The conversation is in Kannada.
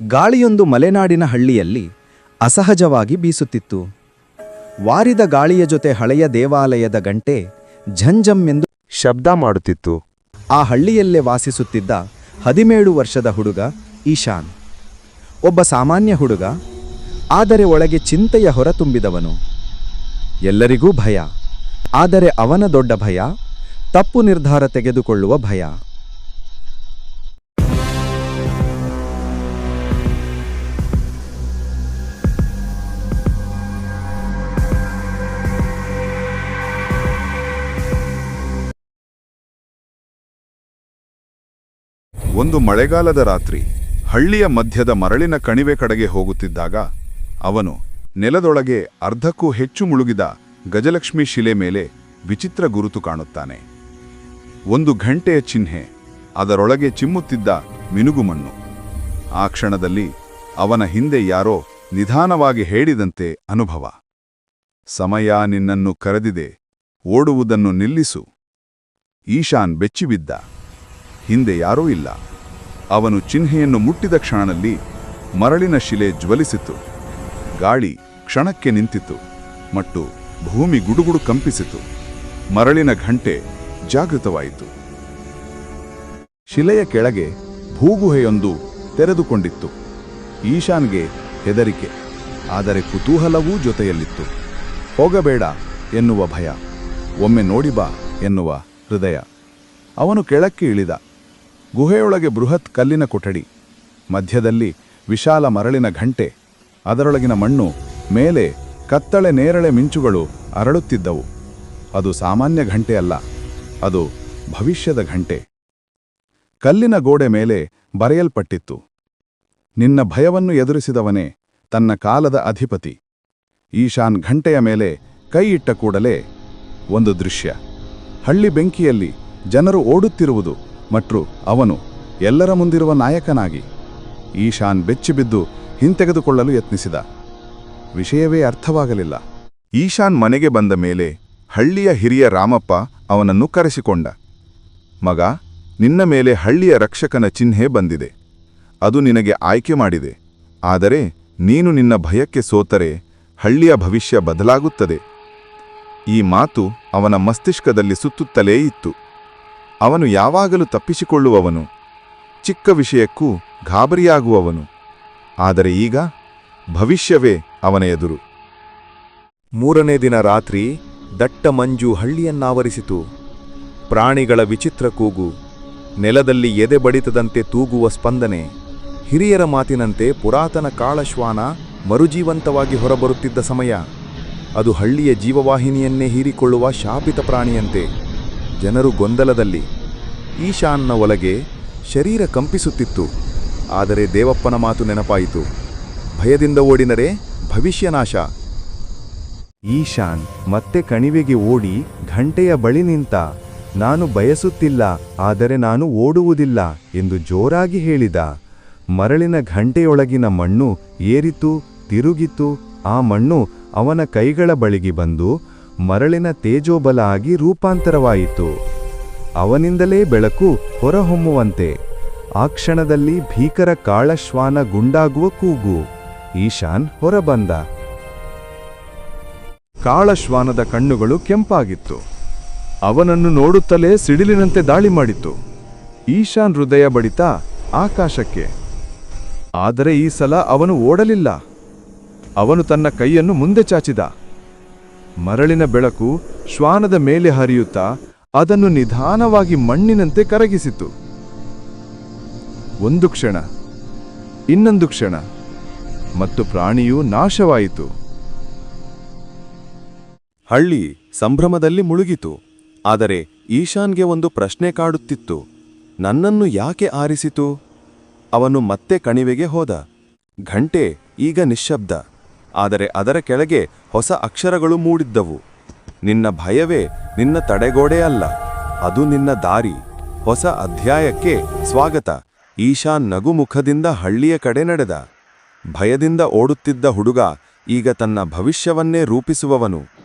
ಗಾಳಿಯೊಂದು ಮಲೆನಾಡಿನ ಹಳ್ಳಿಯಲ್ಲಿ ಅಸಹಜವಾಗಿ ಬೀಸುತ್ತಿತ್ತು. ವಾರಿದ ಗಾಳಿಯ ಜೊತೆ ಹಳೆಯ ದೇವಾಲಯದ ಗಂಟೆ ಝಂಜಂ ಎಂದು ಶಬ್ದ ಮಾಡುತ್ತಿತ್ತು. ಆ ಹಳ್ಳಿಯಲ್ಲೇ ವಾಸಿಸುತ್ತಿದ್ದ ಹದಿನೇಳು ವರ್ಷದ ಹುಡುಗ ಈಶಾನ್. ಒಬ್ಬ ಸಾಮಾನ್ಯ ಹುಡುಗ ಆದರೆ ಒಳಗೆ ಚಿಂತೆಯ ಹೊರತುಂಬಿದವನು ಎಲ್ಲರಿಗೂ ಭಯ ಆದರೆ ಅವನ ದೊಡ್ಡ ಭಯ ತಪ್ಪು ನಿರ್ಧಾರ ತೆಗೆದುಕೊಳ್ಳುವ ಭಯ. ಒಂದು ಮಳೆಗಾಲದ ರಾತ್ರಿ ಹಳ್ಳಿಯ ಮಧ್ಯದ ಮರಳಿನ ಕಣಿವೆ ಕಡೆಗೆ ಹೋಗುತ್ತಿದ್ದಾಗ ಅವನು ನೆಲದೊಳಗೆ ಅರ್ಧಕ್ಕೂ ಹೆಚ್ಚು ಮುಳುಗಿದ ಗಜಲಕ್ಷ್ಮಿ ಶಿಲೆ ಮೇಲೆ ವಿಚಿತ್ರ ಗುರುತು ಕಾಣುತ್ತಾನೆ. ಒಂದು ಘಂಟೆಯ ಚಿಹ್ನೆ ಅದರೊಳಗೆ ಚಿಮ್ಮುತ್ತಿದ್ದ ಮಿನುಗುಮಣ್ಣು ಆ ಕ್ಷಣದಲ್ಲಿ ಅವನ ಹಿಂದೆ ಯಾರೋ ನಿಧಾನವಾಗಿ ಹೇಳಿದಂತೆ ಅನುಭವ. ಸಮಯ ನಿನ್ನನ್ನು ಕರೆದಿದೆ, ಓಡುವುದನ್ನು ನಿಲ್ಲಿಸು. ಈಶಾನ್ ಬೆಚ್ಚಿಬಿದ್ದ. ಹಿಂದೆ ಯಾರೂ ಇಲ್ಲ. ಅವನು ಚಿಹ್ನೆಯನ್ನು ಮುಟ್ಟಿದ ಕ್ಷಣದಲ್ಲಿ ಮರಳಿನ ಶಿಲೆ ಜ್ವಲಿಸಿತು. ಗಾಳಿ ಕ್ಷಣಕ್ಕೆ ನಿಂತಿತು ಮತ್ತು ಭೂಮಿ ಗುಡುಗುಡು ಕಂಪಿಸಿತು. ಮರಳಿನ ಘಂಟೆ ಜಾಗೃತವಾಯಿತು. ಶಿಲೆಯ ಕೆಳಗೆ ಭೂಗುಹೆಯೊಂದು ತೆರೆದುಕೊಂಡಿತ್ತು. ಈಶಾನ್ಗೆ ಹೆದರಿಕೆ, ಆದರೆ ಕುತೂಹಲವೂ ಜೊತೆಯಲ್ಲಿತ್ತು. ಹೋಗಬೇಡ ಎನ್ನುವ ಭಯ, ಒಮ್ಮೆ ನೋಡಿ ಬಾ ಎನ್ನುವ ಹೃದಯ. ಅವನು ಕೆಳಕ್ಕೆ ಇಳಿದ. ಗುಹೆಯೊಳಗೆ ಬೃಹತ್ ಕಲ್ಲಿನ ಕೊಠಡಿ, ಮಧ್ಯದಲ್ಲಿ ವಿಶಾಲ ಮರಳಿನ ಘಂಟೆ, ಅದರೊಳಗಿನ ಮಣ್ಣು, ಮೇಲೆ ಕತ್ತಳೆ ನೇರಳೆ ಮಿಂಚುಗಳು ಅರಳುತ್ತಿದ್ದವು. ಅದು ಸಾಮಾನ್ಯ ಘಂಟೆ ಅಲ್ಲ, ಅದು ಭವಿಷ್ಯದ ಘಂಟೆ. ಕಲ್ಲಿನ ಗೋಡೆ ಮೇಲೆ ಬರೆಯಲ್ಪಟ್ಟಿತ್ತು, ನಿನ್ನ ಭಯವನ್ನು ಎದುರಿಸಿದವನೇ ತನ್ನ ಕಾಲದ ಅಧಿಪತಿ. ಈಶಾನ್ ಘಂಟೆಯ ಮೇಲೆ ಕೈ ಇಟ್ಟ ಕೂಡಲೇ ಒಂದು ದೃಶ್ಯ. ಹಳ್ಳಿ ಬೆಂಕಿಯಲ್ಲಿ ಜನರು ಓಡುತ್ತಿರುವುದು ಮತ್ತು ಅವನು ಎಲ್ಲರ ಮುಂದಿರುವ ನಾಯಕನಾಗಿ ಈಶಾನ್ ಬೆಚ್ಚಿಬಿದ್ದು ಹಿಂತೆಗೆದುಕೊಳ್ಳಲು ಯತ್ನಿಸಿದ. ವಿಷಯವೇ ಅರ್ಥವಾಗಲಿಲ್ಲ. ಈಶಾನ್ ಮನೆಗೆ ಬಂದ ಮೇಲೆ ಹಳ್ಳಿಯ ಹಿರಿಯ ರಾಮಪ್ಪ ಅವನನ್ನು ಕರೆಸಿಕೊಂಡ. ಮಗ, ನಿನ್ನ ಮೇಲೆ ಹಳ್ಳಿಯ ರಕ್ಷಕನ ಚಿಹ್ನೆ ಬಂದಿದೆ. ಅದು ನಿನಗೆ ಆಯ್ಕೆ ಮಾಡಿದೆ. ಆದರೆ ನೀನು ನಿನ್ನ ಭಯಕ್ಕೆ ಸೋತರೆ ಹಳ್ಳಿಯ ಭವಿಷ್ಯ ಬದಲಾಗುತ್ತದೆ. ಈ ಮಾತು ಅವನ ಮಸ್ತಿಷ್ಕದಲ್ಲಿ ಸುತ್ತುತ್ತಲೇ ಇತ್ತು. ಅವನು ಯಾವಾಗಲೂ ತಪ್ಪಿಸಿಕೊಳ್ಳುವವನು. ಚಿಕ್ಕ ವಿಷಯಕ್ಕೂ ಗಾಬರಿಯಾಗುವವನು. ಆದರೆ ಈಗ ಭವಿಷ್ಯವೇ ಅವನ ಎದುರು. ಮೂರನೇ ದಿನ ರಾತ್ರಿ ದಟ್ಟ ಮಂಜು ಹಳ್ಳಿಯನ್ನಾವರಿಸಿತು. ಪ್ರಾಣಿಗಳ ವಿಚಿತ್ರ ಕೂಗು, ನೆಲದಲ್ಲಿ ಎದೆ ಬಡಿತದಂತೆ ತೂಗುವ ಸ್ಪಂದನೆ, ಹಿರಿಯರ ಮಾತಿನಂತೆ ಪುರಾತನ ಕಾಳಶ್ವಾನ ಮರುಜೀವಂತವಾಗಿ ಹೊರಬರುತ್ತಿದ್ದ ಸಮಯ. ಅದು ಹಳ್ಳಿಯ ಜೀವವಾಹಿನಿಯನ್ನೇ ಹೀರಿಕೊಳ್ಳುವ ಶಾಪಿತ ಪ್ರಾಣಿಯಂತೆ. ಜನರು ಗೊಂದಲದಲ್ಲಿ. ಈಶಾನ್ನ ಒಳಗೆ ಶರೀರ ಕಂಪಿಸುತ್ತಿತ್ತು. ಆದರೆ ದೇವಪ್ಪನ ಮಾತು ನೆನಪಾಯಿತು. ಭಯದಿಂದ ಓಡಿನರೆ ಭವಿಷ್ಯನಾಶ ಈಶಾನ್ ಮತ್ತೆ ಕಣಿವೆಗೆ ಓಡಿ ಘಂಟೆಯ ಬಳಿ ನಿಂತ, ನಾನು ಬಯಸುತ್ತಿಲ್ಲ, ಆದರೆ ನಾನು ಓಡುವುದಿಲ್ಲ ಎಂದು ಜೋರಾಗಿ ಹೇಳಿದ. ಮರಳಿನ ಘಂಟೆಯೊಳಗಿನ ಮಣ್ಣು ಏರಿತು, ತಿರುಗಿತು, ಆ ಮಣ್ಣು ಅವನ ಕೈಗಳ ಬಳಿಗೆ ಬಂದು ಮರಳಿನ ತೇಜೋಬಲ ಆಗಿ ರೂಪಾಂತರವಾಯಿತು. ಅವನಿಂದಲೇ ಬೆಳಕು ಹೊರಹೊಮ್ಮುವಂತೆ. ಆ ಕ್ಷಣದಲ್ಲಿ ಭೀಕರ ಕಾಳಶ್ವಾನ ಗುಂಡಾಗುವ ಕೂಗು. ಈಶಾನ್ ಹೊರಬಂದ. ಕಾಳಶ್ವಾನದ ಕಣ್ಣುಗಳು ಕೆಂಪಾಗಿತ್ತು. ಅವನನ್ನು ನೋಡುತ್ತಲೇ ಸಿಡಿಲಿನಂತೆ ದಾಳಿ ಮಾಡಿತ್ತು ಈಶಾನ್ ಹೃದಯ ಬಡಿತ ಆಕಾಶಕ್ಕೆ. ಆದರೆ ಈ ಸಲ ಅವನು ಓಡಲಿಲ್ಲ. ಅವನು ತನ್ನ ಕೈಯನ್ನು ಮುಂದೆ ಚಾಚಿದ. ಮರಳಿನ ಬೆಳಕು ಶ್ವಾನದ ಮೇಲೆ ಹರಿಯುತ್ತಾ ಅದನ್ನು ನಿಧಾನವಾಗಿ ಮಣ್ಣಿನಂತೆ ಕರಗಿಸಿತು. ಒಂದು ಕ್ಷಣ, ಇನ್ನೊಂದು ಕ್ಷಣ, ಮತ್ತು ಪ್ರಾಣಿಯು ನಾಶವಾಯಿತು. ಹಳ್ಳಿ ಸಂಭ್ರಮದಲ್ಲಿ ಮುಳುಗಿತು, ಆದರೆ ಈಶಾನ್ಗೆ ಒಂದು ಪ್ರಶ್ನೆ ಕಾಡುತ್ತಿತ್ತು, ನನ್ನನ್ನು ಯಾಕೆ ಆರಿಸಿತು? ಅವನು ಮತ್ತೆ ಕಣಿವೆಗೆ ಹೋದ, ಘಂಟೆ ಈಗ ನಿಶ್ಶಬ್ದ. ಆದರೆ ಅದರ ಕೆಳಗೆ ಹೊಸ ಅಕ್ಷರಗಳು ಮೂಡಿದ್ದವು. ನಿನ್ನ ಭಯವೇ ನಿನ್ನ ತಡೆಗೋಡೆ ಅಲ್ಲ, ಅದು ನಿನ್ನ ದಾರಿ. ಹೊಸ ಅಧ್ಯಾಯಕ್ಕೆ ಸ್ವಾಗತ. ಈಶಾನ್ ನಗುಮುಖದಿಂದ ಹಳ್ಳಿಯ ಕಡೆ ನಡೆದ. ಭಯದಿಂದ ಓಡುತ್ತಿದ್ದ ಹುಡುಗ ಈಗ ತನ್ನ ಭವಿಷ್ಯವನ್ನೇ ರೂಪಿಸುವವನು.